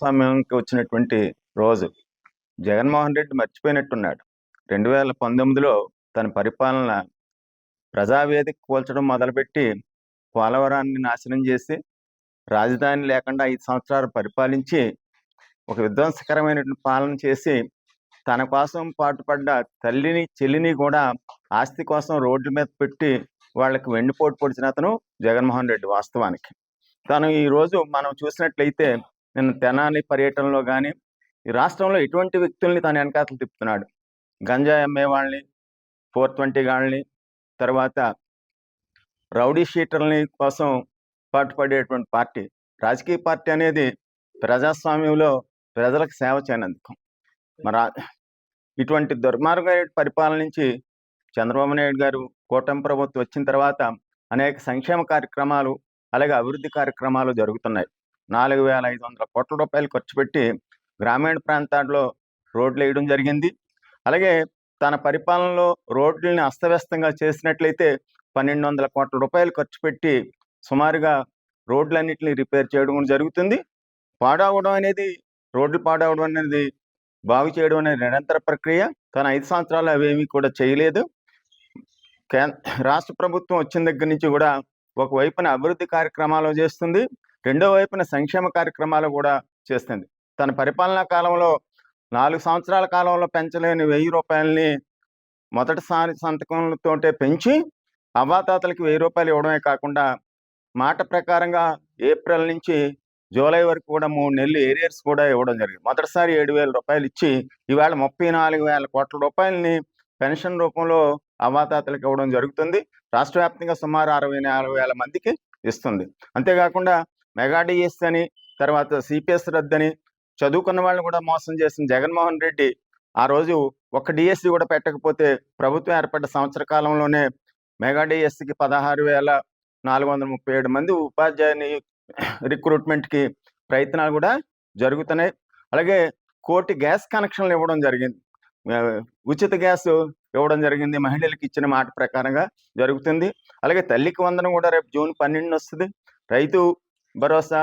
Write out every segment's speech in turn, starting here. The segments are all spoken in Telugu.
ప్రజాస్వామ్యంకి వచ్చినటువంటి రోజు. జగన్మోహన్ రెడ్డి మర్చిపోయినట్టున్నాడు. రెండు వేల పంతొమ్మిదిలో తన పరిపాలన ప్రజావేదిక కూల్చడం మొదలుపెట్టి పోలవరాన్ని నాశనం చేసి రాజధాని లేకుండా ఐదు సంవత్సరాలు పరిపాలించి ఒక విధ్వంసకరమైనటువంటి పాలన చేసి తన కోసం పాటుపడ్డ తల్లిని చెల్లిని కూడా ఆస్తి కోసం రోడ్ల మీద పెట్టి వాళ్ళకి వెండిపోటు పొడిచిన అతను జగన్మోహన్ రెడ్డి వాస్తవానికి. తను ఈ రోజు మనం చూసినట్లయితే నిన్న తెనాలి పర్యటనలో కానీ ఈ రాష్ట్రంలో ఎటువంటి వ్యక్తుల్ని తన వెనకాతలు తిప్పుతున్నాడు. గంజాయి అమ్మే వాళ్ళని ఫోర్ ట్వంటీ గాళ్ళని తర్వాత రౌడీ షీటర్ని కోసం పాటుపడేటువంటి పార్టీ. రాజకీయ పార్టీ అనేది ప్రజాస్వామ్యంలో ప్రజలకు సేవ చేయనందుకు. మరి ఇటువంటి దుర్మార్గమైన పరిపాలన నుంచి చంద్రబాబు నాయుడు గారు కూటమి ప్రభుత్వం వచ్చిన తర్వాత అనేక సంక్షేమ కార్యక్రమాలు అలాగే అభివృద్ధి కార్యక్రమాలు జరుగుతున్నాయి. నాలుగు వేల ఐదు వందల కోట్ల రూపాయలు ఖర్చు పెట్టి గ్రామీణ ప్రాంతాల్లో రోడ్లు వేయడం జరిగింది. అలాగే తన పరిపాలనలో రోడ్లని అస్తవ్యస్తంగా చేసినట్లయితే పన్నెండు వందల కోట్ల రూపాయలు ఖర్చు పెట్టి సుమారుగా రోడ్లన్నింటినీ రిపేర్ చేయడం జరుగుతుంది. పాడవడం అనేది రోడ్లు పాడవడం అనేది బాగు చేయడం అనేది నిరంతర ప్రక్రియ. తన ఐదు సంవత్సరాలు అవేమీ కూడా చేయలేదు. కేంద్ర రాష్ట్ర ప్రభుత్వం వచ్చిన దగ్గర నుంచి కూడా ఒకవైపున అభివృద్ధి కార్యక్రమాలు చేస్తుంది. రెండో వైపున సంక్షేమ కార్యక్రమాలు కూడా చేస్తుంది. తన పరిపాలనా కాలంలో నాలుగు సంవత్సరాల కాలంలో పెంచలేని వెయ్యి రూపాయలని మొదటిసారి సంతకంతోటే పెంచి అవ్వాతాతలకి వెయ్యి రూపాయలు ఇవ్వడమే కాకుండా మాట ప్రకారంగా ఏప్రిల్ నుంచి జూలై వరకు కూడా మూడు నెలలు ఏరియర్స్ కూడా ఇవ్వడం జరిగింది. మొదటిసారి ఏడు వేల రూపాయలు ఇచ్చి ఇవాళ ముప్పై నాలుగు వేల కోట్ల రూపాయలని పెన్షన్ రూపంలో అవ్వాతాతలకు ఇవ్వడం జరుగుతుంది. రాష్ట్ర వ్యాప్తంగా సుమారు అరవై నాలుగు వేల మందికి ఇస్తుంది. అంతేకాకుండా మెగా డిఎస్ అని తర్వాత సిపిఎస్ రద్దని చదువుకున్న వాళ్ళని కూడా మోసం చేసిన జగన్మోహన్ రెడ్డి ఆ రోజు ఒక డిఎస్సి కూడా పెట్టకపోతే ప్రభుత్వం ఏర్పడ్డ సంవత్సర కాలంలోనే మెగా డిఎస్సికి పదహారు వేల నాలుగు వందల ముప్పై ఏడు మంది ఉపాధ్యాయుని రిక్రూట్మెంట్కి ప్రయత్నాలు కూడా జరుగుతున్నాయి. అలాగే కోటి గ్యాస్ కనెక్షన్లు ఇవ్వడం జరిగింది. ఉచిత గ్యాస్ ఇవ్వడం జరిగింది. మహిళలకు ఇచ్చిన మాట ప్రకారంగా జరుగుతుంది. అలాగే తల్లికి వందనం కూడా రేపు జూన్ పన్నెండున వస్తుంది. రైతు భరోసా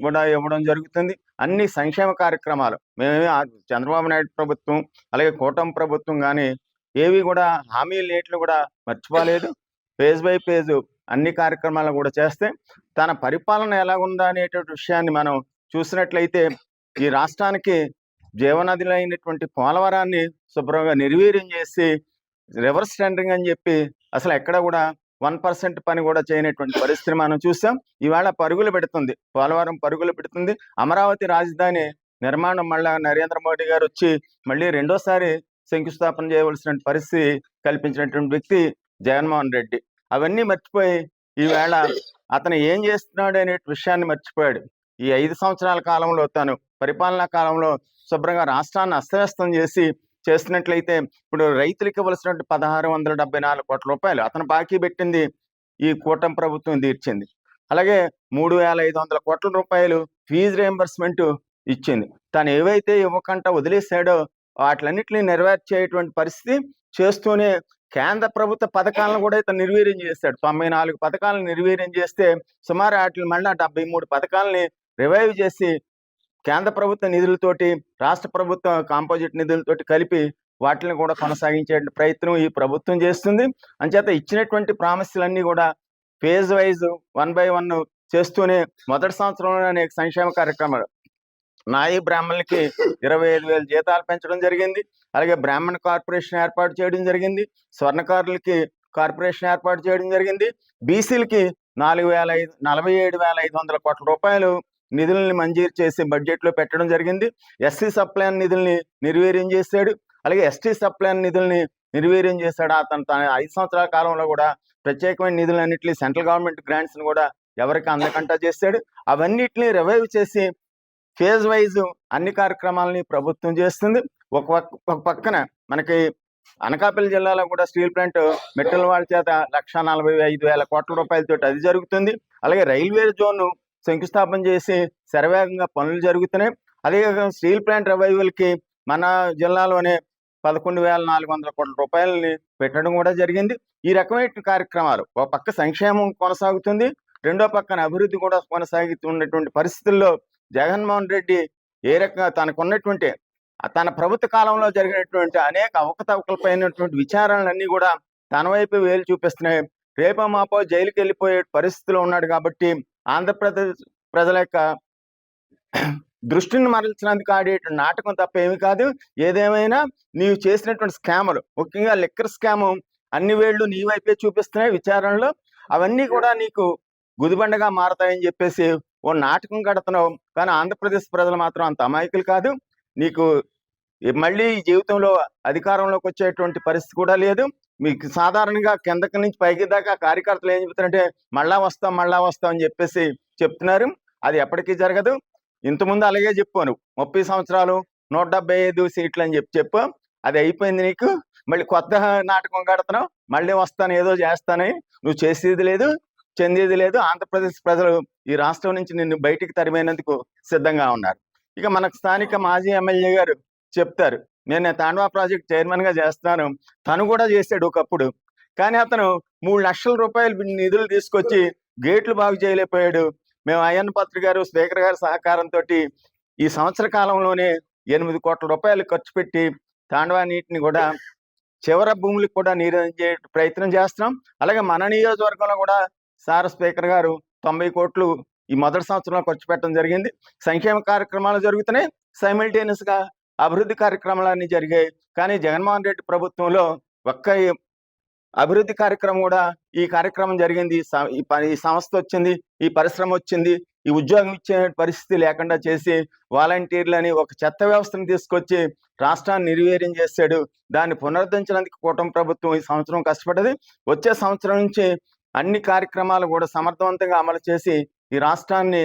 కూడా ఇవ్వడం జరుగుతుంది. అన్ని సంక్షేమ కార్యక్రమాలు మేమేమి చంద్రబాబు నాయుడు ప్రభుత్వం అలాగే కూటమి ప్రభుత్వం కానీ ఏవి కూడా హామీ లేట్లు కూడా మర్చిపోలేదు. పేజ్ బై పేజ్ అన్ని కార్యక్రమాలు కూడా చేస్తే తన పరిపాలన ఎలా ఉందా అనేటువంటి విషయాన్ని మనం చూసినట్లయితే ఈ రాష్ట్రానికి జీవనదులైనటువంటి పోలవరాన్ని శుభ్రంగా నిర్వీర్యం చేసి రివర్స్ టెండరింగ్ అని చెప్పి అసలు ఎక్కడ కూడా వన్ పర్సెంట్ పని కూడా చేయనటువంటి పరిస్థితి మనం చూసాం. ఇవాళ పరుగులు పెడుతుంది. పోలవరం పరుగులు పెడుతుంది. అమరావతి రాజధాని నిర్మాణం మళ్ళా నరేంద్ర మోడీ గారు వచ్చి మళ్ళీ రెండోసారి శంకుస్థాపన చేయవలసిన పరిస్థితి కల్పించినటువంటి వ్యక్తి జగన్మోహన్ రెడ్డి. అవన్నీ మర్చిపోయి ఈవేళ అతను ఏం చేస్తున్నాడు అనే విషయాన్ని మర్చిపోయాడు. ఈ ఐదు సంవత్సరాల కాలంలో తను పరిపాలనా కాలంలో శుభ్రంగా రాష్ట్రాన్ని అస్తవ్యస్తం చేసి చేస్తున్నట్లయితే ఇప్పుడు రైతులకు ఇవ్వాల్సినటువంటి పదహారు వందల డెబ్బై నాలుగు కోట్ల రూపాయలు అతను బాకీ పెట్టింది ఈ కూటమి ప్రభుత్వం తీర్చింది. అలాగే మూడు వేల ఐదు వందల కోట్ల రూపాయలు ఫీజు రియంబర్స్మెంట్ ఇచ్చింది. తను ఏవైతే ఇవ్వకుండా వదిలేశాడో వాటిలన్నింటినీ నెరవేర్చేటువంటి పరిస్థితి చేస్తూనే కేంద్ర ప్రభుత్వ పథకాలను కూడా ఇతను నిర్వీర్యం చేస్తాడు తొంభై నాలుగు పథకాలను నిర్వీర్యం చేస్తే సుమారు వాటిని మళ్ళీ డెబ్బై మూడు పథకాలని రివైవ్ చేసి కేంద్ర ప్రభుత్వ నిధులతోటి రాష్ట్ర ప్రభుత్వ కాంపోజిట్ నిధులతోటి కలిపి వాటిని కూడా కొనసాగించే ప్రయత్నం ఈ ప్రభుత్వం చేస్తుంది. అంచేత ఇచ్చినటువంటి ప్రామిస్లన్నీ కూడా phase wise one by one చేస్తూనే మొదటి సంవత్సరంలో అనేక సంక్షేమ కార్యక్రమాలు. నాయి బ్రాహ్మణులకి ఇరవై ఐదు వేల జీతాలు పెంచడం జరిగింది. అలాగే బ్రాహ్మణ కార్పొరేషన్ ఏర్పాటు చేయడం జరిగింది. స్వర్ణకారులకి కార్పొరేషన్ ఏర్పాటు చేయడం జరిగింది. బీసీలకి నాలుగు వేల ఐదు నలభై ఏడు వేల ఐదు వందల కోట్ల రూపాయలు నిధుల్ని మంజూరు చేసి బడ్జెట్లో పెట్టడం జరిగింది. ఎస్సీ సప్లైన్ నిధుల్ని నిర్వీర్యం చేశాడు. అలాగే ఎస్టీ సప్లాన్ నిధుల్ని నిర్వీర్యం చేశాడు. అతను తన ఐదు సంవత్సరాల కాలంలో కూడా ప్రత్యేకమైన నిధులన్నింటినీ సెంట్రల్ గవర్నమెంట్ గ్రాంట్స్ని కూడా ఎవరికి అందకుండా చేశాడు. అవన్నిటిని రివైవ్ చేసి ఫేజ్ వైజ్ అన్ని కార్యక్రమాలని ప్రభుత్వం చేస్తుంది. ఒక ఒక పక్కన మనకి అనకాపల్లి జిల్లాలో కూడా స్టీల్ ప్లాంట్ మెటల్ వాళ్ళ చేత లక్ష నలభై ఐదు వేల కోట్ల రూపాయలతో అది జరుగుతుంది. అలాగే రైల్వే జోన్ శంకుస్థాపన చేసి శరవేగంగా పనులు జరుగుతున్నాయి. అదేవిధంగా స్టీల్ ప్లాంట్ రివైవల్కి మన జిల్లాలోనే పదకొండు వేల నాలుగు వందల కోట్ల రూపాయలని పెట్టడం కూడా జరిగింది. ఈ రకమైన కార్యక్రమాలు ఒక పక్క సంక్షేమం కొనసాగుతుంది. రెండో పక్కన అభివృద్ధి కూడా కొనసాగుతున్నటువంటి పరిస్థితుల్లో జగన్మోహన్ రెడ్డి ఏ రకంగా తనకున్నటువంటి తన ప్రభుత్వ కాలంలో జరిగినటువంటి అనేక అవకతవకలపైనటువంటి విచారాలన్నీ కూడా తన వైపు వేలు చూపిస్తున్నాయి. రేపో మాపో జైలుకి వెళ్ళిపోయే పరిస్థితిలో ఉన్నాడు కాబట్టి ఆంధ్రప్రదేశ్ ప్రజల యొక్క దృష్టిని మరల్చినందుకు ఆడేటువంటి నాటకం తప్ప ఏమి కాదు. ఏదేమైనా నీవు చేసినటువంటి స్కాములు ముఖ్యంగా లిక్కర్ స్కాము అన్ని వేళ్ళు నీ వైపే చూపిస్తున్నాయి విచారణలో. అవన్నీ కూడా నీకు గుదిబండగా మారతాయని చెప్పేసి ఓ నాటకం కడుతున్నావు. కానీ ఆంధ్రప్రదేశ్ ప్రజలు మాత్రం అంత అమాయకులు కాదు. నీకు మళ్ళీ జీవితంలో అధికారంలోకి వచ్చేటువంటి పరిస్థితి కూడా లేదు. మీకు సాధారణంగా కిందకి నుంచి పైకి దాకా కార్యకర్తలు ఏం చెప్తారంటే మళ్ళా వస్తాం మళ్ళా వస్తాం అని చెప్పేసి చెప్తున్నారు. అది ఎప్పటికీ జరగదు. ఇంతకుముందు అలాగే చెప్పాను. ముప్పై సంవత్సరాలు నూట డెబ్బై ఐదు సీట్లు అని చెప్పి చెప్పు. అది అయిపోయింది నీకు. మళ్ళీ కొత్త నాటకం కడుతున్నావు. మళ్ళీ వస్తాను ఏదో చేస్తానని నువ్వు చేసేది లేదు చెందేది లేదు. ఆంధ్రప్రదేశ్ ప్రజలు ఈ రాష్ట్రం నుంచి నిన్ను బయటికి తరిమైనందుకు సిద్ధంగా ఉన్నారు. ఇక మనకు స్థానిక మాజీ ఎమ్మెల్యే గారు చెప్తారు. నేను తాండవా ప్రాజెక్ట్ చైర్మన్గా తను కూడా చేశాడు ఒకప్పుడు. కానీ అతను మూడు లక్షల రూపాయలు నిధులు తీసుకొచ్చి గేట్లు బాగు చేయలేకపోయాడు. మేము అయ్యన్న పత్రి గారు స్పీకర్ గారి సహకారంతో ఈ సంవత్సర కాలంలోనే ఎనిమిది కోట్ల రూపాయలు ఖర్చు పెట్టి తాండవా నీటిని కూడా చివర భూములకు కూడా నీరు అందించే ప్రయత్నం చేస్తున్నాం. అలాగే మన నియోజకవర్గంలో కూడా సార్ స్పీకర్ గారు తొంభై కోట్లు ఈ మొదటి సంవత్సరంలో ఖర్చు పెట్టడం జరిగింది. సంక్షేమ కార్యక్రమాలు జరుగుతున్నాయి. సైమిల్టేనియస్గా అభివృద్ధి కార్యక్రమాలన్నీ జరిగాయి. కానీ జగన్మోహన్ రెడ్డి ప్రభుత్వంలో ఒక్క అభివృద్ధి కార్యక్రమం కూడా ఈ కార్యక్రమం జరిగింది. ఈ ఈ సంస్థ వచ్చింది ఈ పరిశ్రమ వచ్చింది. ఈ ఉద్యోగం ఇచ్చే పరిస్థితి లేకుండా చేసి వాలంటీర్లని ఒక చెత్త వ్యవస్థను తీసుకొచ్చి రాష్ట్రాన్ని నిర్వీర్యం చేశాడు. దాన్ని పునరుద్ధరించడానికి కూటమి ప్రభుత్వం ఈ సంవత్సరం కష్టపడ్డది. వచ్చే సంవత్సరం నుంచి అన్ని కార్యక్రమాలు కూడా సమర్థవంతంగా అమలు చేసి ఈ రాష్ట్రాన్ని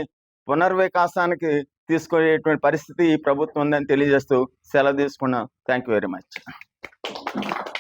పునర్వికాసానికి తీసుకునేటువంటి పరిస్థితి ఈ ప్రభుత్వం ఉందని తెలియజేస్తూ సెలవు తీసుకున్నాం. Thank you very much